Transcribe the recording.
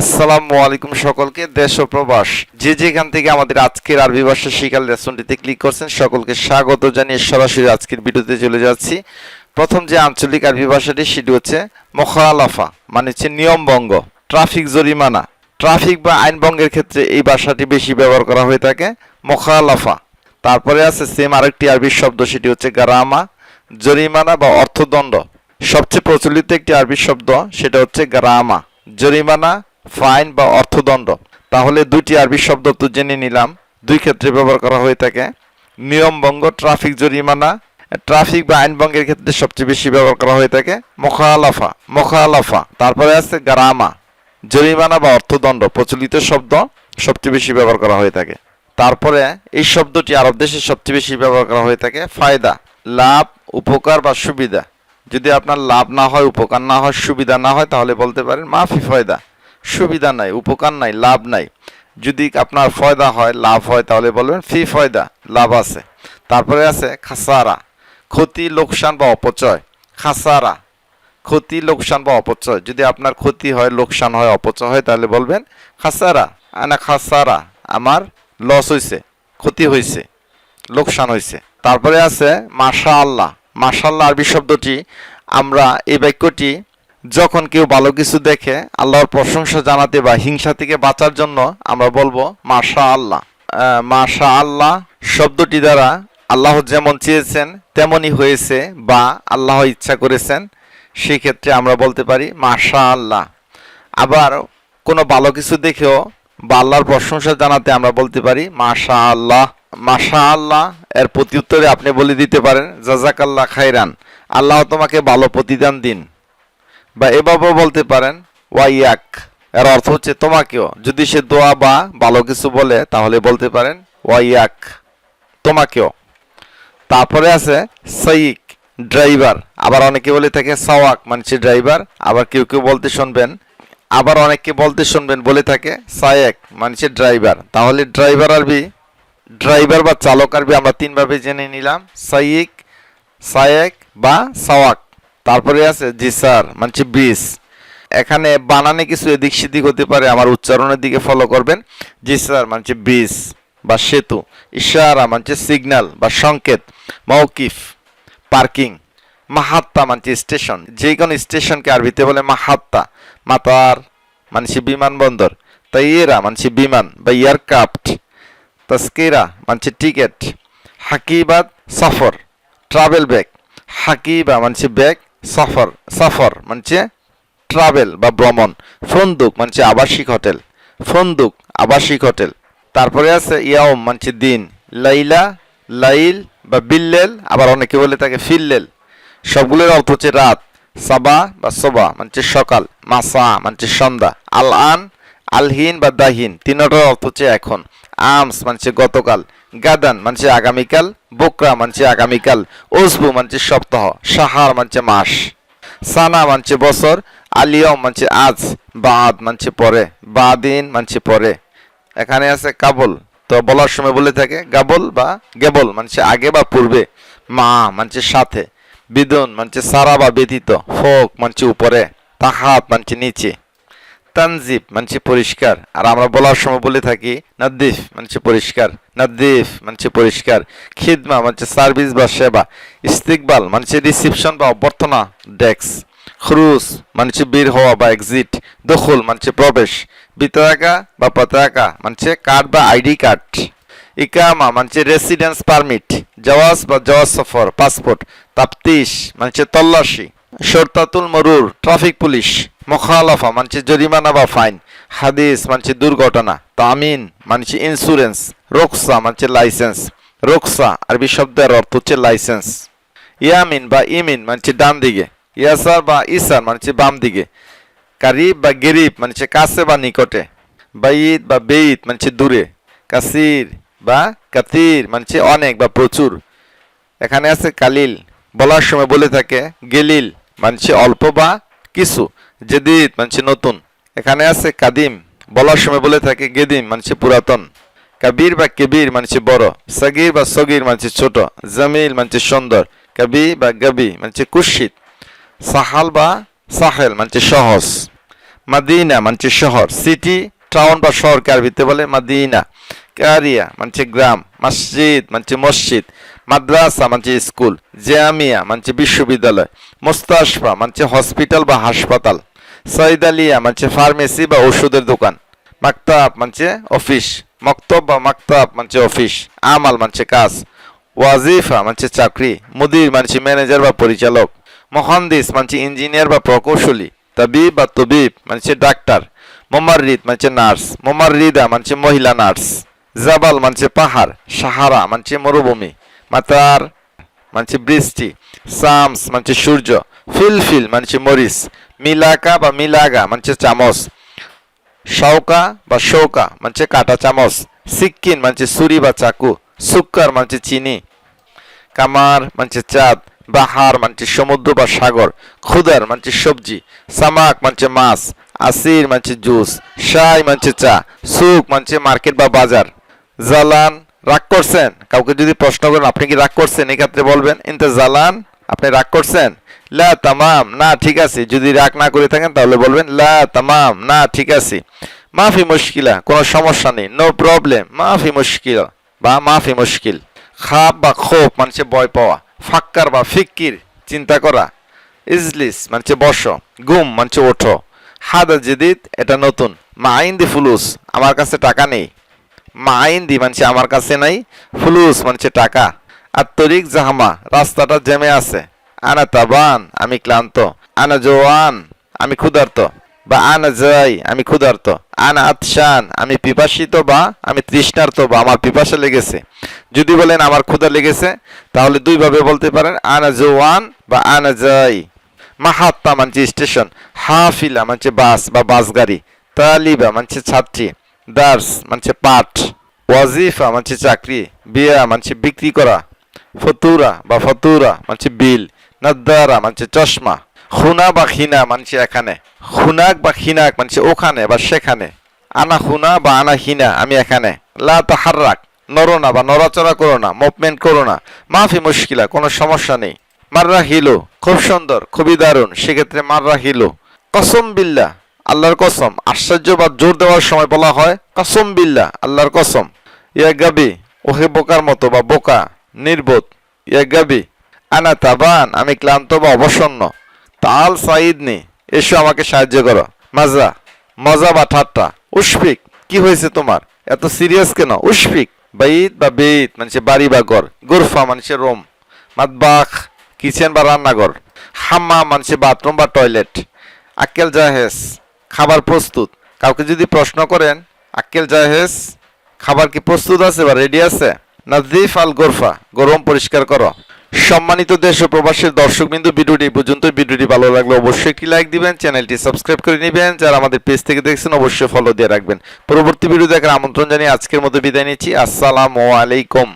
আসসালামু আলাইকুম সকলকে, দেশ ও প্রবাস। যে যেখান থেকে আমাদের আজকের আরবি ভাষা শিকার লেসনটিতে ক্লিক করছেন, সকলকে স্বাগত জানিয়ে সরাসরি আজকের ভিডিওতে চলে যাচ্ছি। প্রথম যে আঞ্চলিক আরবি ভাষাটি, সেটি হচ্ছে মোখালাফা মানে হচ্ছে নিয়মভঙ্গ ট্রাফিক জরিমানা। ট্রাফিক বা আইনভঙ্গের ক্ষেত্রে এই ভাষাটি বেশি ব্যবহার করা হয়ে থাকে মোখালাফা তারপরে আছে সেম আরেকটি আরবি শব্দ, সেটি হচ্ছে গারামা, জরিমানা বা অর্থদণ্ড। সবচেয়ে প্রচলিত একটি আরবি শব্দ, সেটা হচ্ছে গারামা, জরিমানা ফাইন বা অর্থদণ্ড। তাহলে দুইটি আরবি শব্দ তো জেনে নিলাম। দুই ক্ষেত্রে ব্যবহার করা হয়ে থাকে। নিয়মভঙ্গ ট্রাফিক জরিমানা। ট্রাফিক বা আইনভঙ্গের ক্ষেত্রে সবচেয়ে বেশি ব্যবহার করা হয়ে থাকে। মোখালাফা মোখালাফা। তারপরে আছে গ্রামা। জরিমানা বা অর্থদণ্ড, প্রচলিত শব্দ সবচেয়ে বেশি ব্যবহার করা হয়ে থাকে। তারপরে এই শব্দটি আরব দেশে সবচেয়ে বেশি ব্যবহার করা হয়ে থাকে। ফায়দা, লাভ, উপকার বা সুবিধা। যদি আপনার লাভ না হয়, উপকার না হয়, সুবিধা না হয়, তাহলে বলতে পারেন মাফি ফয়দা। সুবিধা নাই, উপকার নাই, লাভ নাই। যদি আপনার ফয়দা হয়, লাভ হয়, তাহলে বলবেন, ফি ফয়দা, লাভ আছে। তারপরে আছে, খাসারা, ক্ষতি, লোকসান বা অপচয়। খাসারা, ক্ষতি, লোকসান বা অপচয়। যদি আপনার ক্ষতি হয়, লোকসান হয়, অপচয় হয়, তাহলে বলবেন, খাসারা, আনা খাসারা, আমার লস হয়েছে ক্ষতি হয়েছে লোকসান হয়েছে তারপরে আছে মাশা আল্লাহ মাশাল্লাহ আরবি শব্দটি, আমরা এই বাক্যটি যখন কেউ ভালো কিছু দেখে, আল্লাহর প্রশংসা জানাতে বা হিংসা থেকে বাঁচার জন্য আমরা বলব মাশা আল্লাহ মাশা আল্লাহ শব্দটি দ্বারা আল্লাহ যেমন চেয়েছেন, তেমনই হয়েছে বা আল্লাহ ইচ্ছা করেছেন। সেই ক্ষেত্রে আমরা বলতে পারি মাশা আল্লাহ আবার কোনো ভালো কিছু দেখেও বা আল্লাহর প্রশংসা জানাতে আমরা বলতে পারি মাশা আল্লাহ মাশা আল্লাহ এর প্রত্যুত্তরে আপনি বলে দিতে পারেন, জাজাকাল্লাহ খাইরান আল্লাহ তোমাকে ভালো প্রতিদান দিন। বা এভাবেও বলতে পারেন, ওয়াইয়াক, এর অর্থ হচ্ছে তোমাকেও। যদি সে দোয়া বা ভালো কিছু বলে, তাহলে বলতে পারেন, ওয়াইয়াক, তোমাকেও। তারপরে আছে, সাইক, ড্রাইভার। আবার অনেকে বলে থাকে, সাওয়াক মানে ড্রাইভার। আবার কেউ কেউ বলতে শুনবেন, আবার অনেককে বলতে শুনবেন, বলে থাকে, সায়েক মানে ড্রাইভার। তাহলে ড্রাইভার আরবি ড্রাইভার বা চালক আরবি আমরা তিনভাবে জেনে নিলাম, সাইক, সায়েক বা সাওয়াক। তারপরে আছে, জি স্যার মানে বিস এখানে বানানে কিছু এদিক সেদিক হতে পারে, আমার উচ্চারণের দিকে ফলো করবেন। জি স্যার মানে ব্রিজ বা সেতু, ইশারা, মানছে সিগন্যাল বা সংকেত মৌকিফ পার্কিং মাহাত্তা মানে স্টেশন যে কোনো স্টেশনকে আরবিতে বলে মাহাত্তা, মাতার মানে বিমানবন্দর তা তাইয়েরা মানে বিমান বা এয়ারক্রাফট তস্কিরা মানে টিকেট হাকিবাদ সফর ট্রাভেল ব্যাগ হাকিবা মানে ব্যাগ সফর সফর মানে ট্রাভেল বা ভ্রমণ, ফন্দুক মানে আবাসিক হোটেল, ফন্দুক আবাসিক হোটেল। তারপরে আছে ইয়াওম মানে দিন, লাইলা, লাইল বা বিল্লেল, আবার অনেকে বলে থাকে ফিল্লেল। সবগুলোর অর্থ হচ্ছে রাত, সাবা বা সোবা মানে সকাল, মাসা মানে সন্ধ্যা আল আন আলহিন বা দাহিন তিনটার অর্থ হচ্ছে এখন আমস মানে গতকাল গাদান মানে আগামীকাল বোকরা মানে আগামীকাল ওসবু মানে সপ্তাহ সাহার মানে মাস সানা মানছে বছর আলিয়ম মানছে আজ বাদ মানছে পরে বাদিন মানছে পরে এখানে আছে কাবল তো বলার সময় বলে থাকে গাবল বা গেবল মানছে আগে বা পূর্বে মা মানছে সাথে বিদুন মানছে সারা বা ব্যতীত ফোক মানছে উপরে তাহাত মানছে নিচে তানজিব, মানছে পরিষ্কার। আর আমরা বলার সময় বলে থাকি, নাদ্দিফ, মানছে পরিষ্কার। নাদ্দিফ, মানছে পরিষ্কার। খিদমা, মানছে সার্ভিস বা সেবা। ইস্তিকবাল, মানছে রিসিপশন বা অভ্যর্থনা, ডেস্ক। খরুস মানছে বের হওয়া বা এক্সিট। দখল, মানছে প্রবেশ। বিতরাকা বা পতাকা মানছে কার্ড বা আইডি কার্ড। ইকামা, মানছে রেসিডেন্স পারমিট। জওয়াজ বা জওয়াজ সফর, পাসপোর্ট। তাপ্তিশ, মানছে তল্লাশি। শর্তাতুল মরুর, ট্রাফিক পুলিশ। মোখালাফা, মানছে জরিমানা বা ফাইন, হাদিস, মানছে দুর্ঘটনা, তামিন, মানছে ইন্স্যুরেন্স রোকসা, মানছে লাইসেন্স রোকসা, আরবি শব্দের অর্থ হচ্ছে লাইসেন্স ইয়ামিন বা ইমিন, মানছে ডান দিকে, ইয়াসার বা ইসার, মানছে বাম দিকে, কারিব বা গেরিব, মানছে কাছে বা নিকটে বাইদ বা বেইত মানছে দূরে, কাসির বা কাতির, মানছে অনেক বা প্রচুর, এখানে আছে কালিল, বলার সময় বলে থাকে গেলিল, মানছে অল্প বা কিছু, জেদিদ, মানছে নতুন। এখানে আছে কাদিম, বলার সময় বলে থাকে গেদিম, মানছে পুরাতন। কাবির বা কেবির, মানছে বড়। সগির বা সগির, মানছে ছোট। জামিল, মানছে সুন্দর। কবি বা গবি, মানছে কুৎসিত সাহাল বা সাহেল, মানছে সহজ। মাদিনা, মানছে শহর। সিটি, টাউন বা শহরকে আরবিতে বলে মাদিনা। কারিয়া, মানছে গ্রাম। মসজিদ, মানছে মসজিদ। মাদ্রাসা, মানছে স্কুল, জামিয়া, মানছে বিশ্ববিদ্যালয়, মোস্তাশফা, মানছে হসপিটাল বা হাসপাতাল সৈদালিয়া মানছে ফার্মেসি বা ওষুধের দোকান, মাকতাব, মানছে অফিস, মক্তব বা মাকতাব, মানছে অফিস, আমাল, মানছে কাজ, ওয়াজিফা, মানছে চাকরি, মুদির, মানছে ম্যানেজার বা পরিচালক, মহান্দিস, মানছে ইঞ্জিনিয়ার বা প্রকৌশলী, তবিব বা তবিব, মানছে ডাক্তার মোমারিদ মানছে নার্স মোমারিদা মানছে মহিলা নার্স, জাবাল, মানছে পাহাড়, সাহারা, মানছে মরুভূমি মাতার, মানছে বৃষ্টি, সামস, মানছে সূর্য, ফিলফিল, মানছে মরিচ মিলাকা বা মিলাগা, মানছে চামচ শৌকা বা শৌকা, মানছে কাটা চামচ সিক্কিন মানছে ছুরি বা চাকু, সুক্কার, মানছে চিনি, কামার, মানছে চাঁদ, বাহার, মানছে সমুদ্র বা সাগর, খুদার, মানছে সবজি, সামাক, মানছে মাছ, আসির, মানছে জুস, শাই, মানছে চা, সুক, মানছে মার্কেট বা বাজার, জালান রাগ করছেন? কাউকে যদি প্রশ্ন করেন, আপনি কি রাগ করছেন? এক্ষেত্রে বলবেন, ইনতে জালান, আপনি রাগ করছেন? লা, তামাম, না, ঠিক আছে। যদি রাগ না করে থাকেন, তাহলে বলবেন, লা, তামাম, না, ঠিক আছে। মাফি মুশকিলা, কোনো সমস্যা নেই, নো প্রবলেম, মাফি মুশকিল বা মাফি মুশকিল। খাপ বা ক্ষোভ মানুষে ভয় পাওয়া। ফাক্কার বা ফিক্কির, চিন্তা করা। ইজলিস মানে বস। গুম মানে ওঠো। হাদা জেদিদ, এটা নতুন। মা আইন দি ফুলুস, আমার কাছে টাকা নেই। মা আইন দি মানে আমার কাছে নাই, ফুলুস মানছে টাকা। আর তরিক জাহামা, রাস্তাটা জেমে আছে। আনা তাবান, আমি ক্লান্ত। আনা জোয়ান আমি ক্ষুধার্ত। বা আনা যাই, আমি ক্ষুধার্ত। আনা আতশান, আমি পিপাসিত বা আমি তৃষ্ণার্ত বা আমার পিপাসা লেগেছে। যদি বলেন আমার ক্ষুধা লেগেছে, তাহলে দুইভাবে বলতে পারেন, আনা জোয়ান বা আনা যাই। মাহাত্মা মানছে স্টেশন, হাফিলা মানছে বাস বা বাস গাড়ি, তালিবা মানছে ছাত্রী। দার্স, মানছে পাঠ ওয়াজিফা, মানছে চাকরি, বিয়া, মানছে বিক্রি করা, ফতুরা বা ফতুরা, মানছে বিল, নাদ্দারা, মানছে চশমা, খুনা বা খিনা, মানছে এখানে, খুনাক বা খিনাক, মানছে ওখানে বা সেখানে, আনা খুনা বা আনা হিনা আমি এখানে, লা তাহার্রাক নড়ো না বা নড়াচড়া করো না, মুভমেন্ট করো না, মাফি মুশকিলা, কোনো সমস্যা নেই মাররা হিলো খুব সুন্দর, খুবই দারুণ, সেক্ষেত্রে মাররা হিলো কসম বিল্লা আল্লাহর কসম, আশ্চর্য বা জোর দেওয়ার সময় বলা হয় কসম বিল্লা আল্লাহর কসম। ইয়া গাবি, ওহে বোকার মতো বা বোকা, নির্বোধ। ইয়া গাবি, আনা তাবান, আমি ক্লান্ত বা অবসন্ন। তাল সাইদ নে, এসো আমাকে সাহায্য করো। মাজা, মজা বা ঠাট্টা। উশফিক, কি হয়েছে তোমার? এত সিরিয়াস কেন? উশফিক, বাইত বা বেত মানে বাড়ি বা ঘর। গোরফা মানে রোম। মাতবাখ কিচেন বা রান্নাঘর। হাম্মা মানে বাথরুম বা টয়লেট। আকেল জাহেজ। খাবার প্রস্তুত। কাউকে যদি প্রশ্ন করেন, আক্কেল জাহেজ, খাবার কি প্রস্তুত আছে বা রেডি আছে? নাজিফ আল গোরফা গরম পরিষ্কার করো। সম্মানিত দেশ ও প্রবাসের দর্শকবিন্দু, ভিডিওটি পর্যন্ত ভিডিওটি ভালো লাগলে অবশ্যই একটি লাইক দিবেন, চ্যানেলটি সাবস্ক্রাইব করে নেবেন। যারা আমাদের পেজ থেকে দেখছেন, অবশ্যই ফলো দিয়ে রাখবেন। পরবর্তী ভিডিও দেখার আমন্ত্রণ জানিয়ে আজকের মতো বিদায় নিচ্ছি। আসসালামু আলাইকুম।